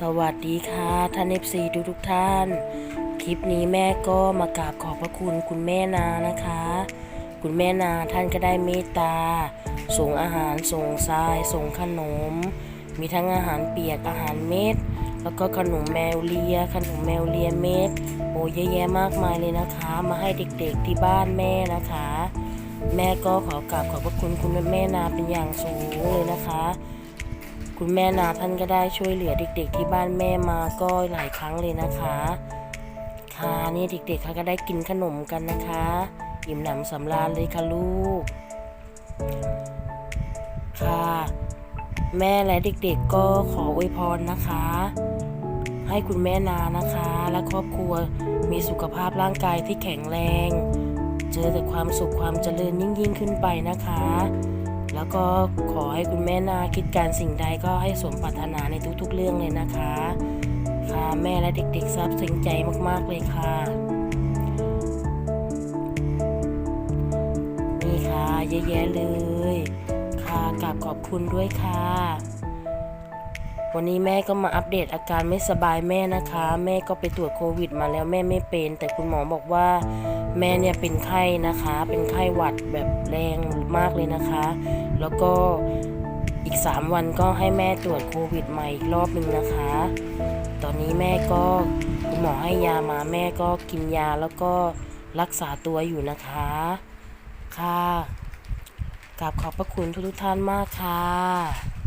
สวัสดีค่ะท่านเอฟซีทุกทุกท่าน คลิปนี้แม่ก็มากราบขอบพระคุณคุณแม่นานะคะ คุณแม่นาท่านก็ได้เมตตา ส่งอาหารส่งทราย ส่งขนม มีทั้งอาหารเปียกอาหารเม็ด แล้วก็ขนมแมวเลีย ขนมแมวเลียเม็ดโอ้เยอะแยะมากมายเลยนะคะ มาให้เด็กๆที่บ้านแม่นะคะ แม่ก็ขอกราบขอบพระคุณคุณแม่นาเป็นอย่างสูงเลยนะคะ คุณแม่นาท่านก็ได้ช่วยเหลือเด็กๆ ที่บ้านแม่มาก็หลายครั้งเลยนะคะ ค่ะนี่เด็กๆเขาก็ได้กินขนมกันนะคะอิ่มหนำสำราญเลยค่ะลูก ค่ะ แม่และเด็กๆก็ขออวยพรนะคะ ให้คุณแม่นานะคะ และครอบครัวมีสุขภาพร่างกายที่แข็งแรง เจอแต่ความสุขความเจริญยิ่งยิ่งๆขึ้นไปนะคะ แล้วก็ขอให้คุณแม่นาคิดการสิ่งใดก็ให้สมปรารถนาในทุกๆเรื่องเลยนะคะ ค่ะแม่และเด็กๆซาบซึ้งใจมากๆเลยค่ะนี่ค่ะเยอะแยะเลย ค่ะกราบขอบคุณด้วยค่ะ วันนี้แม่ก็มาอัปเดตอาการไม่สบายแม่นะคะ แม่ก็ไปตรวจโควิดมาแล้วแม่ไม่เป็น แต่คุณหมอบอกว่า แม่เนี่ยเป็นไข้นะคะ เป็นไข้หวัดแบบแรงมากเลยนะคะ แล้วก็อีก 3 วันก็ให้แม่ตรวจโควิดใหม่อีกรอบหนึ่งนะคะ ตอนนี้แม่ก็คุณหมอให้ยามาแม่ก็กินยาแล้วก็รักษาตัวอยู่นะคะ ค่ะกราบขอบพระคุณทุกๆท่านมากค่ะ